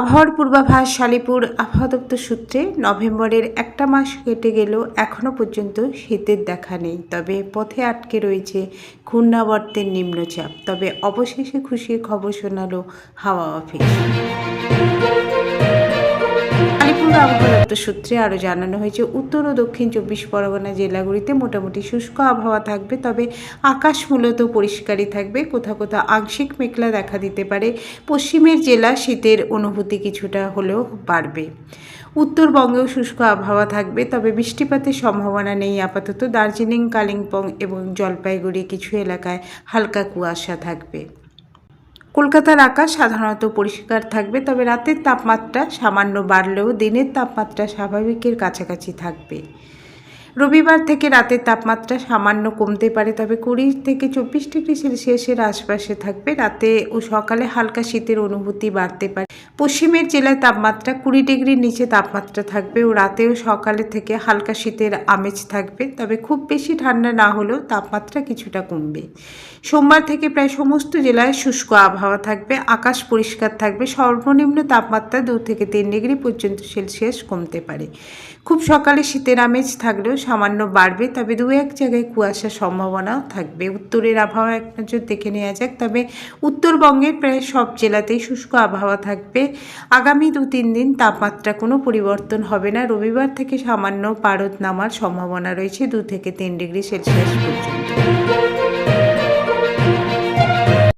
আবহাওয়ার পূর্বাভাস শালিপুর আবহাওয়া দপ্তর সূত্রে নভেম্বরের একটা মাস কেটে গেলেও এখনও পর্যন্ত শীতের দেখা নেই। তবে পথে আটকে রয়েছে ঘূর্ণাবর্তের নিম্নচাপ। তবে অবশেষে খুশির খবর শোনালো হাওয়া অফিস। আলিপুর আবহাওয়া সূত্রে আরও জানানো হয়েছে, উত্তর ও দক্ষিণ চব্বিশ পরগনা জেলাগুলিতে মোটামুটি শুষ্ক আবহাওয়া থাকবে, তবে আকাশ মূলত পরিষ্কারই থাকবে, কোথাও কোথাও আংশিক মেঘলা দেখা দিতে পারে, পশ্চিমের জেলা শীতের অনুভূতি কিছুটা হলেও বাড়বে। উত্তরবঙ্গেও শুষ্ক আবহাওয়া থাকবে, তবে বৃষ্টিপাতের সম্ভাবনা নেই, আপাতত দার্জিলিং, কালিম্পং এবং জলপাইগুড়ি কিছু এলাকায় হালকা কুয়াশা থাকবে। কলকাতার আকাশ সাধারণত পরিষ্কার থাকবে, তবে রাতের তাপমাত্রা সামান্য বাড়লেও দিনের তাপমাত্রা স্বাভাবিকের কাছাকাছি থাকবে। রবিবার থেকে রাতের তাপমাত্রা সামান্য কমতে পারে, তবে কুড়ি থেকে চব্বিশ ডিগ্রি সেলসিয়াসের আশপাশে থাকবে। রাতে ও সকালে হালকা শীতের অনুভূতি বাড়তে পারে। পশ্চিমের জেলায় তাপমাত্রা কুড়ি ডিগ্রির নিচে তাপমাত্রা থাকবে ও রাতেও সকালে থেকে হালকা শীতের আমেজ থাকবে, তবে খুব বেশি ঠান্ডা না হলেও তাপমাত্রা কিছুটা কমবে। সোমবার থেকে প্রায় সমস্ত জেলায় শুষ্ক আবহাওয়া থাকবে, আকাশ পরিষ্কার থাকবে, সর্বনিম্ন তাপমাত্রা দু থেকে তিন ডিগ্রি পর্যন্ত সেলসিয়াস কমতে পারে। খুব সকালে শীতের আমেজ থাকলেও সামান্য বাড়বে, তবে দু এক জায়গায় কুয়াশার সম্ভাবনাও থাকবে। উত্তরের আবহাওয়া এক নজর দেখে নেওয়া যাক, তবে উত্তরবঙ্গের প্রায় সব জেলাতেই শুষ্ক আবহাওয়া থাকবে। আগামী দু তিন দিন তাপমাত্রা কোনো পরিবর্তন হবে না। রবিবার থেকে সামান্য পারদ নামার সম্ভাবনা রয়েছে দু থেকে তিন ডিগ্রি সেলসিয়াস পর্যন্ত।